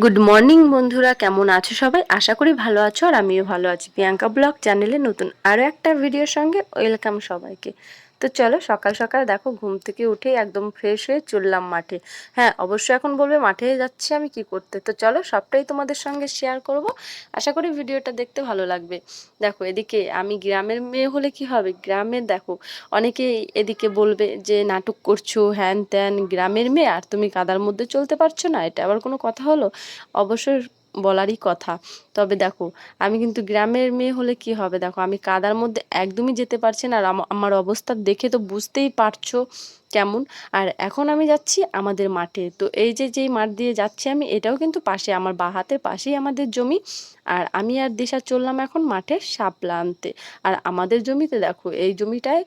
Good morning বন্ধুরা। কেমন আছো সবাই? আশা করি ভালো আছো, আর আমিও ভালো আছি। প্রিয়াঙ্কা ব্লগ চ্যানেলে নতুন আরও একটা ভিডিওর সঙ্গে ওয়েলকাম সবাইকে। তো চলো সকাল সকাল দেখো ঘুম থেকে উঠে একদম ফ্রেশ হয়ে চললাম মাঠে। হ্যাঁ অবশ্যই এখন বলবে মাঠে যাচ্ছি আমি কি করতে? তো চলো সবটাই তোমাদের সঙ্গে শেয়ার করব। আশা করি ভিডিওটা দেখতে ভালো লাগবে। দেখো, এদিকে আমি গ্রামের মেয়ে হলে কি হবে? গ্রামের দেখো অনেকে এদিকে বলবে যে, নাটক করছ, হ্যান ত্যান। গ্রামের মেয়ে, আর তুমি কাদার মধ্যে চলতে পারছ না, এটা আবার কোনো কথা হলো? অবশ্যই বলারই কথা। তবে দেখো, আমি কিন্তু গ্রামের মেয়ে হলে কি হবে? দেখো, আমি কাদার মধ্যে একদমই যেতে পারছি না আর আম- আমার অবস্থা দেখে তো বুঝতেই পারছ। কেমন? আর এখন আমি যাচ্ছি আমাদের মাঠে। তো এই যে, যেই মাঠ দিয়ে যাচ্ছি আমি, এটাও কিন্তু পাশে, আমার বা হাতের পাশেই আমাদের জমি। আর আমি আর দিশা চললাম এখন মাঠে শাপলা আনতে। আর আমাদের জমিতে দেখো, এই জমিটায়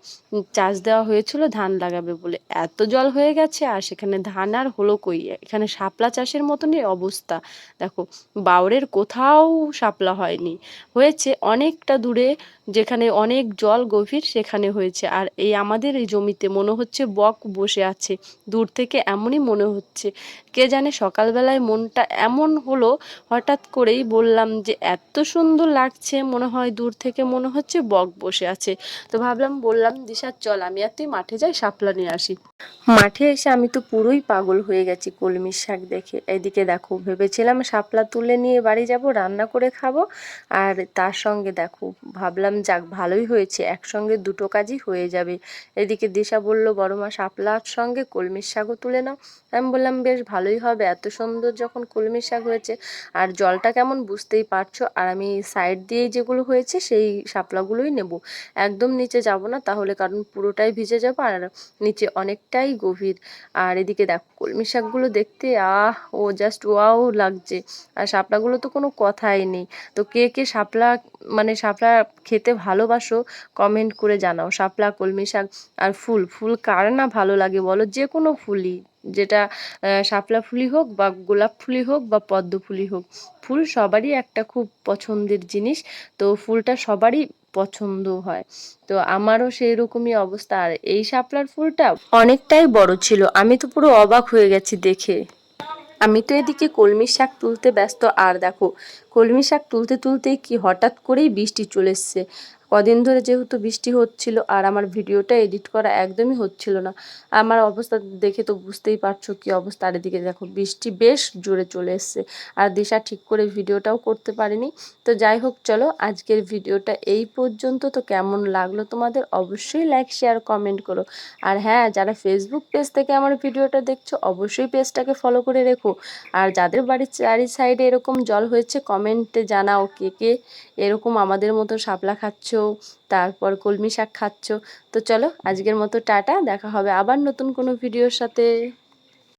চাষ দেওয়া হয়েছিল ধান লাগাবে বলে। এত জল হয়ে গেছে, আর সেখানে ধান আর হলো কই? এখানে শাপলা চাষের মতনই অবস্থা। দেখো, বাউরের কোথাও শাপলা হয়নি। হয়েছে অনেকটা দূরে, যেখানে অনেক জল গভীর, সেখানে হয়েছে। আর এই আমাদের এই জমিতে মনে হচ্ছে বক বসে আছে। দূর থেকে এমনই মনে হচ্ছে। কে জানে সকালবেলায় মনটা এমন হলো, হঠাৎ করেই বললাম যে, এত সুন্দর লাগছে। মনে হয় দূর থেকে মনে হচ্ছে বক বসে আছে। তো ভাবলাম, বললাম, দিশা, চল, আমি আর তুই মাঠে যাই, শাপলা নিয়ে আসি। মাঠে এসে আমি তো পুরোই পাগল হয়ে গেছি কলমির শাক দেখে। এদিকে দেখো, ভেবেছিলাম শাপলা তুলে নিয়ে বাড়ি যাব, রান্না করে খাব। আর তার সঙ্গে দেখো, ভাবলাম, যাক, ভালোই হয়েছে, একসঙ্গে দুটো কাজই হয়ে যাবে। এদিকে দিশা বলল বড় মা শাপলার সঙ্গে কলমির শাকও তুলে নাও। আমি বললাম, বেশ, ভালোই হবে। এত সুন্দর যখন কলমির শাক হয়েছে, আর জলটা কেমন বুঝতেই পারছ? আর আমি সাইড দিয়ে যেগুলো হয়েছে, সেই শাপলাগুলোই নেব। একদম নিচে যাব না, তাহলে কারণ পুরোটাই ভিজে যাব, আর নিচে অনেকটাই গভীর। আর এদিকে দেখো, কলমি শাকগুলো দেখতে, আহ, ও জাস্ট ওয়াও লাগছে। আর শাপলাগুলো তো কোনো কথাই নেই। তো কে কে শাপলা মানে শাপলা খেতে ভালোবাসো কমেন্ট করে জানাও। শাপলা, কলমি শাক আর ফুল ফুল কার না ভালো লাগে বলো? যে কোনো ফুলই, যেটা শাপলা ফুলই হোক বা গোলাপ ফুলই হোক বা পদ্ম ফুলই হোক, ফুল সবারই একটা খুব পছন্দের জিনিস। তো ফুলটা সবারই পছন্দ হয়। তো আমারও সেই রকমই অবস্থা। আর এই শাপলার ফুলটা অনেকটাই বড় ছিল। আমি তো পুরো অবাক হয়ে গেছি দেখে। আমি তো এদিকে কলমি শাক তুলতে ব্যস্ত। আর দেখো, কলমি শাক তুলতে তুলতেই কি হঠাৎ করেই বৃষ্টি চলে এসছে। কদিন ধরে যেহেতু বৃষ্টি হচ্ছিল আর আমার ভিডিওটা এডিট করা একদমই হচ্ছিল না, আমার অবস্থা দেখে তো বুঝতেই পারছ কি অবস্থা। আর এদিকে দেখো, বৃষ্টি বেশ জোরে চলে এসছে আর দিশা ঠিক করে ভিডিওটাও করতে পারিনি। তো যাই হোক, চলো আজকের ভিডিওটা এই পর্যন্ত। তো কেমন লাগল তোমাদের অবশ্যই লাইক শেয়ার কমেন্ট করো। আর হ্যাঁ যারা ফেসবুক পেজ থেকে আমার ভিডিওটা দেখছ, অবশ্যই পেজটাকে ফলো করে রেখো। আর যাদের বাড়ির চারি সাইডে এরকম জল হয়েছে কমেন্টে জানাও কে কে এরকম আমাদের মতো শাপলা খাচ্ছ তারপর কলমি শাক খাচ্ছ। তো চলো, আজকের মতো টাটা, দেখা হবে আবার নতুন কোনো ভিডিওর সাথে।